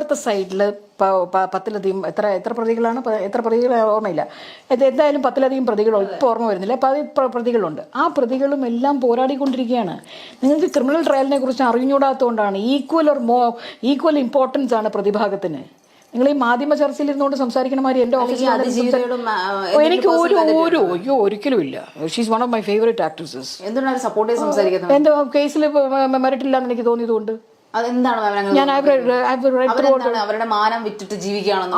ഇപ്പുറത്തെ സൈഡിൽ പത്തിലധികം എത്ര എത്ര പ്രതികളാണ്? എത്ര പ്രതികൾ ഓർമ്മയില്ല. എന്തായാലും പത്തിലധികം പ്രതികൾ ഇപ്പോൾ ഓർമ്മ വരുന്നില്ല. പതി പ്ര- പ്രതികളുണ്ട്. ആ പ്രതികളും എല്ലാം പോരാടിക്കൊണ്ടിരിക്കുകയാണ്. നിങ്ങൾക്ക് ക്രിമിനൽ ട്രയലിനെ കുറിച്ച് അറിഞ്ഞുകൂടാത്തതുകൊണ്ടാണ് equal or more equal importance ആണ് പ്രതിഭാഗത്തിന്. നിങ്ങൾ ഈ മാധ്യമ ചർച്ചയിൽ ഇരുന്നുകൊണ്ട് സംസാരിക്കണ മാതിരി എന്റെ ഓഫീസിൽ എനിക്ക് ഒരു ഒരു അയ്യോ ഒരിക്കലും ഇല്ല. She's one of my favourite actresses എന്തുകൊണ്ടാണ് സപ്പോർട്ട് ചെയ്ത് സംസാരിക്കുന്നത്? എന്റെ കേസിൽ ഇല്ലാന്ന് എനിക്ക് തോന്നിയതുകൊണ്ട്. അതെന്താണ് മാം ഞാൻ അവരുടെ മാനം വിറ്റിട്ട് ജീവിക്കുകയാണെന്ന്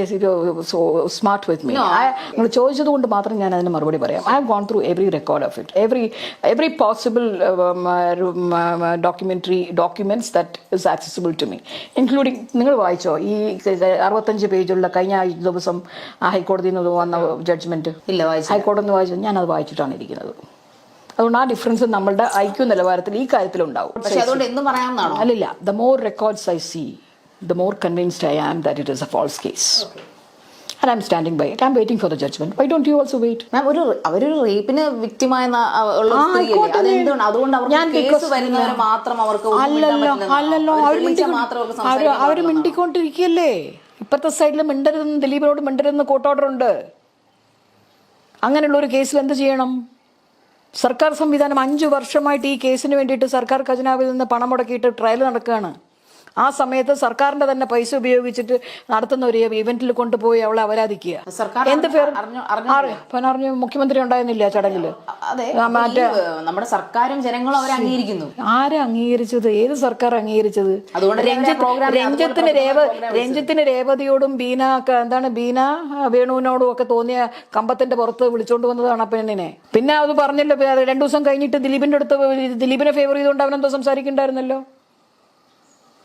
as so smart നിങ്ങൾ ചോദിച്ചത് കൊണ്ട് മാത്രം ഞാൻ അതിന് മറുപടി പറയാം. I have gone through every record of it every every possible documentary documents that is accessible to me including നിങ്ങൾ വായിച്ചോ? ഈ അറുപത്തഞ്ച് പേജുള്ള കഴിഞ്ഞ ദിവസം ഹൈക്കോടതിയിൽ നിന്ന് വന്ന ജഡ്ജ്മെന്റ് ഇല്ല വായിച്ചു ഹൈക്കോടതി വായിച്ചു ഞാൻ അത് വായിച്ചിട്ടാണ് ഇരിക്കുന്നത്. അതുകൊണ്ട് ആ ഡിഫറൻസ് നമ്മളുടെ ഐക്യു നിലവാരത്തിൽ ഈ കാര്യത്തിലുണ്ടാവും അല്ലില്ല the more records I see the more convinced I am that it is a false case and I standing by I am waiting for the judgement why don't you also wait ma'am ഒരു അവരൊരു റേപ്പിന് വിക്ടിമായ ഉള്ള ആ, സ്ത്രീയല്ലേ? ആയിക്കോട്ടെ. അതുകൊണ്ട് ഞാൻ മാത്രം അവർക്ക് അല്ലല്ലോ അല്ലല്ലോ. അവർ അവർ മിണ്ടിക്കൊണ്ടിരിക്കുകയല്ലേ? ഇപ്പുറത്തെ സൈഡിൽ മിണ്ടരുതെന്ന് ദിലീപിനോട് മിണ്ടരുതെന്ന് കോർട്ട് ഓർഡർ ഉണ്ട്. അങ്ങനെയുള്ള ഒരു കേസിൽ എന്ത് ചെയ്യണം? സർക്കാർ സംവിധാനം അഞ്ച് വർഷമായിട്ട് ഈ കേസിന് വേണ്ടിയിട്ട് സർക്കാർ ഖജനാവിൽ നിന്ന് പണം മുടക്കിയിട്ട് ട്രയൽ നടക്കുകയാണ്. ആ സമയത്ത് സർക്കാരിന്റെ തന്നെ പൈസ ഉപയോഗിച്ചിട്ട് നടത്തുന്ന ഒരു ഇവന്റിൽ കൊണ്ടുപോയി അവളെ അപരാധിക്കുക സർക്കാർ എന്ത് പേർ അറിഞ്ഞു മുഖ്യമന്ത്രി ഉണ്ടായിരുന്നില്ല ചടങ്ങിൽ ഈ, നമ്മുടെ സർക്കാരും ജനങ്ങളും അവരെ അംഗീകരിക്കുന്നു. ആരെ അംഗീകരിച്ചത്? ഏത് സർക്കാർ അംഗീകരിച്ചത്? രഞ്ജിത്തിന് രേവ രഞ്ജിത്തിന് രേവതിയോടും ബീന എന്താണ് ബീന വേണുവിനോടും ഒക്കെ തോന്നിയ കമ്പത്തിന്റെ പുറത്ത് വിളിച്ചോണ്ട് വന്നതാണ് ആ പെണ്ണിനെ. പിന്നെ അത് പറഞ്ഞല്ലോ രണ്ടു ദിവസം കഴിഞ്ഞിട്ട് ദിലീപിന്റെ അടുത്ത് ദിലീപിനെ ഫേവർ ചെയ്തുകൊണ്ട് അവനെന്തോ സംസാരിക്കണ്ടായിരുന്നല്ലോ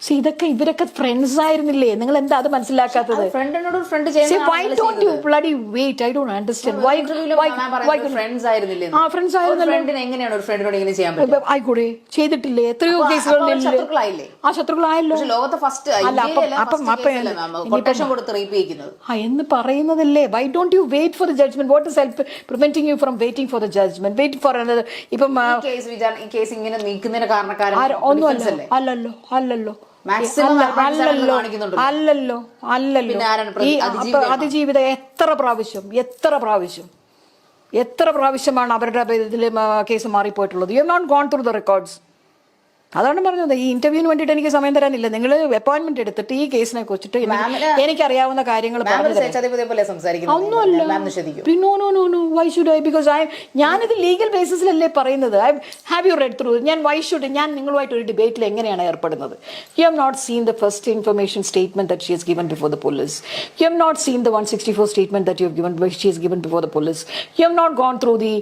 സി ഇതൊക്കെ ഇവരൊക്കെ ഫ്രണ്ട്സ് ആയിരുന്നില്ലേ? നിങ്ങൾ എന്താ അത് മനസ്സിലാക്കാത്തത് ഫ്രണ്ടിനോട് friend bloody wait? I don't understand. Why why friends ആയിരുന്നില്ലേ ആ ഫ്രണ്ട്സ് ആയിരുന്നല്ലോ. എങ്ങനെയാണ് ഒരു ഫ്രണ്ടിനോട് ഇങ്ങനെ ചെയ്യാൻ പറ്റും ആയിക്കൂടെ ചെയ്തിട്ടില്ലേ? എത്രയോ കേസുകളിൽ ശത്രുക്കളായില്ലേ? ആ ശത്രുക്കളായല്ലോ. ലോകത്തെ ഫസ്റ്റ് അല്ല, അപ്പം- അപ്പം- അപ്പം കൊട്ടേഷൻ കൊടുത്ത് റേപ്പ് ചെയ്യിക്കുന്നത് ആ എന്ന് പറയുന്നതല്ലേ. Why don't you wait for the judgement what is help preventing you from waiting for the judgement wait for ഇപ്പം ആ, കേസ് വിചാരണ കേസ് ഇങ്ങനെ നീക്കുന്നതിന് കാരണക്കാരൻ അല്ലല്ലോ അല്ലല്ലോ Maximum അല്ല- advantage അല്ലല്ലോ. അല്ലല്ലോ ഈ അതിജീവിത എത്ര പ്രാവശ്യം എത്ര പ്രാവശ്യം എത്ര പ്രാവശ്യമാണ് അവരുടെ ഇതിൽ case മാറിപ്പോയിട്ടുള്ളത്? You have not gone through the records അതാണ് പറഞ്ഞത്. ഈ ഇന്റർവ്യൂവിന് വേണ്ടിട്ട് എനിക്ക് സമയം തരാനില്ല. നിങ്ങൾ അപ്പോയിന്റ്മെന്റ് എടുത്തിട്ട് ഈ കേസിനെ കുറിച്ചിട്ട് എനിക്ക് അറിയാവുന്ന എനിക്കറിയാവുന്ന കാര്യങ്ങൾ ഒന്നുമല്ല. ഞാനിത് ലീഗൽ ബേസിസിലല്ലേ പറയുന്നത്? I have you read through ഞാൻ വൈ ഷുഡ് ഞാൻ നിങ്ങളുമായിട്ട് ഒരു ഡിബേറ്റിൽ എങ്ങനെയാണ് ഏർപ്പെടുന്നത്? You have not seen the first information statement that she's has given before the police you have not seen the one sixty four statement that you have given she has given before the police you have not gone through the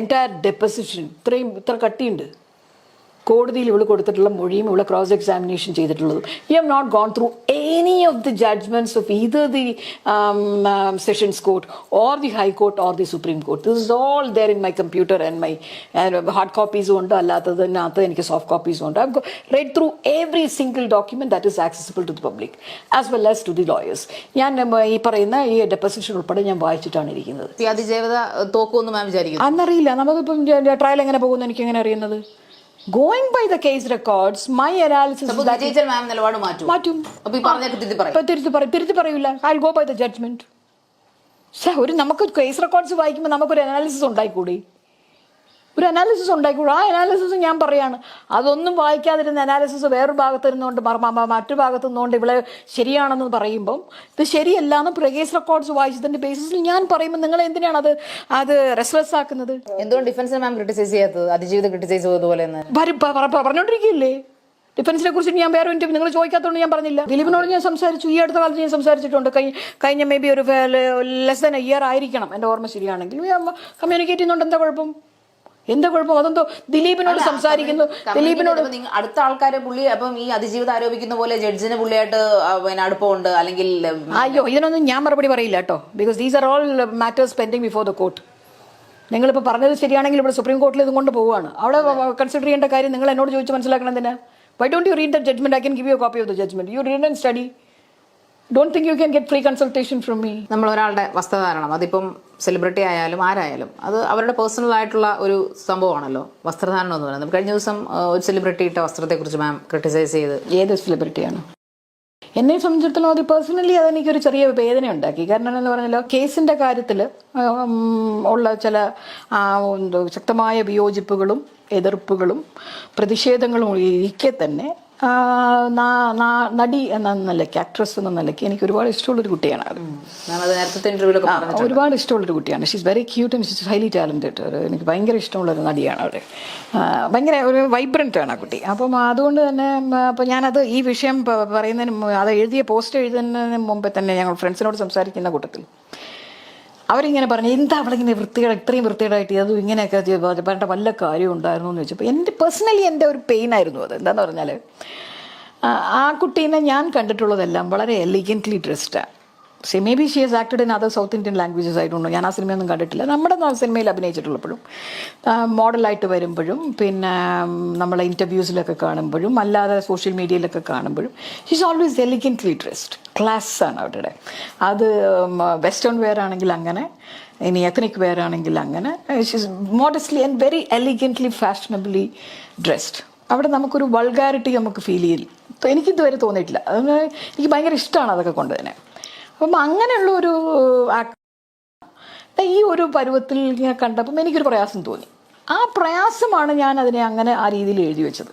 entire deposition ഇത്രയും ഇത്ര കട്ടിയുണ്ട്. കോടതിയിൽ ഇവൾ കൊടുത്തിട്ടുള്ള മൊഴിയും ഇവളെ cross examination ചെയ്തിട്ടുള്ളതും. You have not gone through any of the judgements of either the sessions court or the high court court or the supreme court this is all there in my computer and my hard കോപ്പീസും ഉണ്ട്. അല്ലാത്തതിനകത്ത് എനിക്ക് soft കോപ്പീസും ഉണ്ട്. I read through every single document that is accessible to the public as well as to the lawyers ഞാൻ ഈ പറയുന്ന ഈ deposition ഉൾപ്പെടെ ഞാൻ വായിച്ചിട്ടാണ് ഇരിക്കുന്നത്. അതിജീവിത തോക്കുമെന്ന് മാം വിചാരിക്കുന്നു. അന്നറിയില്ല. നമുക്കിപ്പം ട്രയൽ എങ്ങനെ പോകുമെന്ന് എനിക്ക് എങ്ങനെ അറിയുന്നത്? Going by the case records my analysis നിലപാട് മാറ്റും. തിരുത്തി പറയും. പറയൂല. I go by the judgement ഒരു നമുക്ക് കേസ് റെക്കോർഡ്സ് വായിക്കുമ്പോൾ നമുക്കൊരു അനാലിസിസ് ഉണ്ടായിക്കൂടി? ഒരു അനാലിസിസ് ഉണ്ടായിക്കോളൂ ആ അനാലിസിസ് ഞാൻ പറയാണ്. അതൊന്നും വായിക്കാതിരുന്ന അനാലിസിസ് വേറൊരു ഭാഗത്ത് ഇരുന്നുകൊണ്ട് മറ്റു ഭാഗത്ത് നിന്നുകൊണ്ട് ഇവിടെ ശരിയാണെന്ന് പറയുമ്പം ഇത് ശരിയല്ല എന്ന് പ്രകേസ് റെക്കോർഡ്സ് വായിച്ചതിന്റെ ബേസിസിൽ ഞാൻ പറയുമ്പോൾ നിങ്ങൾ എന്തിനാണ് അത് അത് റെസ്ലെസ് ആക്കുന്നത്? എന്തുകൊണ്ട് ഡിഫൻസിനെ മാം ക്രിട്ടിസൈസ് ചെയ്യാത്തത്? അതിജീവിതം ക്രിട്ടിസൈസ് ചെയ്തതുപോലെ പറഞ്ഞോണ്ടിരിക്കില്ലേ? ഡിഫൻസിനെ കുറിച്ച് ഞാൻ വേറെ ഇന്റർവ്യൂ നിങ്ങൾ ചോദിക്കാത്തതുകൊണ്ട് ഞാൻ പറഞ്ഞില്ല. ദിലീപിനോട് ഞാൻ സംസാരിച്ചു. ഈ അടുത്ത കാലത്ത് ഞാൻ സംസാരിച്ചിട്ടുണ്ട്. കഴിഞ്ഞ കഴിഞ്ഞ മേ ബി ഒരു ലെസ് ദൻ ഇയർ ആയിരിക്കണം. എന്റെ ഓർമ്മ ശരിയാണെങ്കിൽ. കമ്മ്യൂണിക്കേറ്റ് ചെയ്യുന്നുണ്ട് എന്താ കുഴപ്പം? എന്താ കുഴപ്പം? അതെന്തോ ദിലീപിനോട് സംസാരിക്കുന്നു. ദിലീപിനോട് അടുത്ത ആൾക്കാരെ പുള്ളി അപ്പം ഈ അതിജീവിതം ആരോപിക്കുന്ന പോലെ ജഡ്ജിന് പുള്ളിയായിട്ട് പിന്നെ അടുപ്പമുണ്ട്. അല്ലെങ്കിൽ അയ്യോ ഇതിനൊന്നും ഞാൻ മറുപടി പറയില്ല കേട്ടോ. Because these are all matters pending before the court നിങ്ങളിപ്പോൾ പറഞ്ഞത് ശരിയാണെങ്കിൽ ഇവിടെ സുപ്രീം കോർട്ടിൽ ഇതും കൊണ്ട് പോവുകയാണ് അവിടെ കൺസിഡർ ചെയ്യേണ്ട കാര്യം നിങ്ങൾ എന്നോട് ചോദിച്ച് മനസ്സിലാക്കണം എന്തിനാ? Why don't you read the judgement I can give you copy of the judgement you read and study don't think you can get free consultation from me നമ്മൾ ഒരാളുടെ വസ്ത്രധാരണം അതിപ്പം സെലിബ്രിറ്റി ആയാലും ആരായാലും അത് അവരുടെ പേഴ്സണൽ ആയിട്ടുള്ള ഒരു സംഭവമാണല്ലോ. വസ്ത്രധാരണം എന്ന് പറയുന്നത്. കഴിഞ്ഞ ദിവസം ഒരു സെലിബ്രിറ്റി ഇട്ട വസ്ത്രത്തെക്കുറിച്ച് മാം ക്രിട്ടിസൈസ് ചെയ്ത്. ഏത് സെലിബ്രിറ്റിയാണ് എന്നെ സംബന്ധിച്ചിടത്തോളം അത് പേഴ്സണലി അതെനിക്കൊരു ചെറിയ വേദന ഉണ്ടാക്കി. കാരണം എന്ന് പറഞ്ഞാൽ കേസിന്റെ കാര്യത്തിൽ ഉള്ള ചില ശക്തമായ വിയോജിപ്പുകളും എതിർപ്പുകളും പ്രതിഷേധങ്ങളും ഇരിക്കെ തന്നെ നടി എന്ന നിലയ്ക്ക് ആക്ട്രസ് എന്ന നിലയ്ക്ക് എനിക്ക് ഒരുപാട് ഇഷ്ടമുള്ളൊരു കുട്ടിയാണ് അത്. ഒരുപാട് ഇഷ്ടമുള്ളൊരു കുട്ടിയാണ്. She's very cute and she's highly talented ഒരു എനിക്ക് ഭയങ്കര ഇഷ്ടമുള്ളൊരു നടിയാണ് അവർ ഭയങ്കര ഒരു വൈബ്രന്റ് ആണ് ആ കുട്ടി. അപ്പം അതുകൊണ്ട് തന്നെ അപ്പം ഞാനത് ഈ വിഷയം പറയുന്നതിന് അത് എഴുതിയ പോസ്റ്റ് എഴുതുന്നതിന് മുമ്പേ തന്നെ ഞങ്ങൾ ഫ്രണ്ട്സിനോട് സംസാരിക്കുന്ന കൂട്ടത്തിൽ. അവരിങ്ങനെ പറഞ്ഞു എന്താ അവളിങ്ങനെ വൃത്തികേട് ഇത്രയും വൃത്തികേടായിട്ട് അതും ഇങ്ങനെയൊക്കെ പറഞ്ഞിട്ട് പറഞ്ഞ. വല്ല കാര്യം ഉണ്ടായിരുന്നു എന്ന് ചോദിച്ചപ്പോൾ എന്റെ പേഴ്സണലി എന്റെ ഒരു പെയിൻ ആയിരുന്നു അത്. എന്താണെന്ന് പറഞ്ഞാൽ ആ കുട്ടീനെ ഞാൻ കണ്ടിട്ടുള്ളതെല്ലാം വളരെ elegantly ഡ്രസ്ഡാണ് she maybe she has acted in other south Indian languages ആയിട്ടുണ്ട് ഞാൻ ആ സിനിമയൊന്നും കണ്ടിട്ടില്ല. നമ്മുടെ സിനിമയിൽ അഭിനയിച്ചിട്ടുള്ളപ്പോഴും മോഡലായിട്ട് വരുമ്പോഴും പിന്നെ നമ്മളെ ഇന്റർവ്യൂസിലൊക്കെ കാണുമ്പോഴും അല്ലാതെ സോഷ്യൽ മീഡിയയിലൊക്കെ കാണുമ്പോഴും she's always elegantly dressed class ആണ് അവരുടെ. അത് വെസ്റ്റേൺ വെയർ ആണെങ്കിൽ അങ്ങനെ ഇനി എത്തനിക് വെയർ ആണെങ്കിൽ അങ്ങനെ she's modestly and very elegantly fashionably dressed അവിടെ നമുക്കൊരു വൾഗാരിറ്റി നമുക്ക് ഫീൽ ചെയ്യില്ല. എനിക്കിതുവരെ തോന്നിയിട്ടില്ല. അത് എനിക്ക് ഭയങ്കര ഇഷ്ടമാണ് അതൊക്കെ കൊണ്ട് തന്നെ അപ്പം അങ്ങനെയുള്ള ഒരു ഈ ഒരു പരുവത്തിൽ ഞാൻ കണ്ടപ്പം എനിക്കൊരു പ്രയാസം തോന്നി. ആ പ്രയാസമാണ് ഞാൻ അതിനെ അങ്ങനെ ആ രീതിയിൽ എഴുതി വെച്ചത്.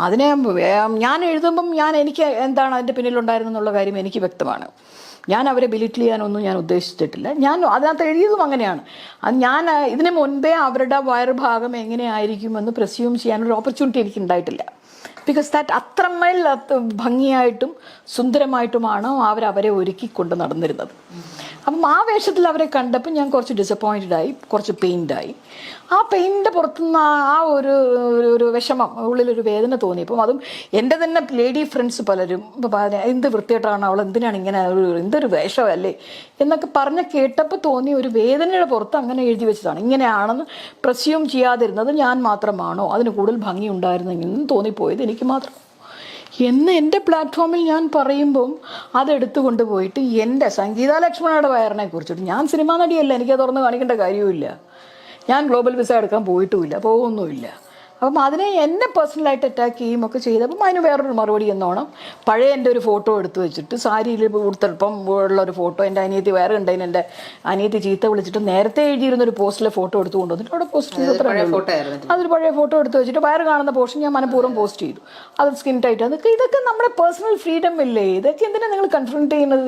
അതിനെ ഞാൻ എഴുതുമ്പം ഞാൻ എനിക്ക് എന്താണ് അതിന്റെ പിന്നിലുണ്ടായിരുന്നെന്നുള്ള കാര്യം എനിക്ക് വ്യക്തമാണ്. ഞാൻ അവരെ ബിലിറ്റ് ചെയ്യാനൊന്നും ഞാൻ ഉദ്ദേശിച്ചിട്ടില്ല. ഞാൻ അതിനകത്ത് എഴുതിയതും അങ്ങനെയാണ്. അത് ഞാൻ ഇതിന് മുൻപേ അവരുടെ വയർഭാഗം എങ്ങനെയായിരിക്കുമെന്ന് പ്രസ്യൂം ചെയ്യാനൊരു ഓപ്പർച്യൂണിറ്റി എനിക്ക് ഉണ്ടായിട്ടില്ല. ബിക്കോസ് ദാറ്റ് അത്രമേൽ ഭംഗിയായിട്ടും സുന്ദരമായിട്ടുമാണ് അവർ അവരെ ഒരുക്കി കൊണ്ട് നടന്നിരുന്നത്. അപ്പം ആ വേഷത്തിൽ അവരെ കണ്ടപ്പോൾ ഞാൻ കുറച്ച് ഡിസപ്പോയിന്റഡ് ആയി കുറച്ച് പെയിന്റ് ആയി. ആ പെയിന്റെ പുറത്തുനിന്ന് ആ ഒരു ഒരു- വിഷമം ഉള്ളിലൊരു വേദന തോന്നി തോന്നിയപ്പം അതും എന്റെ തന്നെ ലേഡി ഫ്രണ്ട്സ് പലരും എന്ത് വൃത്തിയായിട്ടാണ് അവൾ? എന്തിനാണ് ഇങ്ങനെ ഒരു എന്തൊരു വേഷമല്ലേ? എന്നൊക്കെ പറഞ്ഞ് കേട്ടപ്പോൾ തോന്നി ഒരു വേദനയുടെ പുറത്ത് അങ്ങനെ എഴുതി വെച്ചതാണ്. ഇങ്ങനെയാണെന്ന് പ്രസ്യൂം ചെയ്യാതിരുന്നത് ഞാൻ മാത്രമാണോ? അതിന് കൂടുതൽ ഭംഗി ഉണ്ടായിരുന്നെങ്കിൽ തോന്നിപ്പോയത് എനിക്ക് മാത്രം. എന്ന് എന്റെ പ്ലാറ്റ്ഫോമിൽ ഞാൻ പറയുമ്പം അതെടുത്തു കൊണ്ടുപോയിട്ട് എന്റെ സംഗീത ലക്ഷ്മണയുടെ വയറിനെ കുറിച്ചിട്ട്. ഞാൻ സിനിമാ നടിയല്ല എനിക്ക് തുറന്ന് കാണിക്കേണ്ട കാര്യവുമില്ല. ഞാൻ ഗ്ലോബൽ വിസ എടുക്കാൻ പോയിട്ടുമില്ല പോകുന്നുമില്ല. അപ്പം അതിനെ എന്നെ പേഴ്സണലായിട്ട് അറ്റാക്ക് ചെയ്യും ഒക്കെ ചെയ്തപ്പം അതിന് വേറൊരു മറുപടി എന്നോണം. പഴയ എന്റെ ഒരു ഫോട്ടോ എടുത്തു വെച്ചിട്ട് സാരിയിൽ ഉടുത്തപ്പം ഉള്ള ഒരു ഫോട്ടോ എന്റെ അനിയത്തി വേറെ ഉണ്ടായിരുന്നു എന്റെ അനിയത്തി ചീത്ത വിളിച്ചിട്ട് നേരത്തെ എഴുതിയിരുന്ന ഒരു പോസ്റ്റിലെ ഫോട്ടോ എടുത്തു കൊണ്ടുവന്നിട്ട് അവിടെ പോസ്റ്റ് അതൊരു പഴയ ഫോട്ടോ എടുത്തു വെച്ചിട്ട് വയറ് കാണുന്ന പോർഷൻ ഞാൻ മനഃപൂർവം പോസ്റ്റ് ചെയ്തു. അത് സ്കിൻ ടൈറ്റ് അതൊക്കെ ഇതൊക്കെ നമ്മുടെ പേഴ്സണൽ ഫ്രീഡം ഇല്ലേ? ഇതൊക്കെ എന്തിനാണ് നിങ്ങൾ കൺഫ്രണ്ട് ചെയ്യുന്നത്?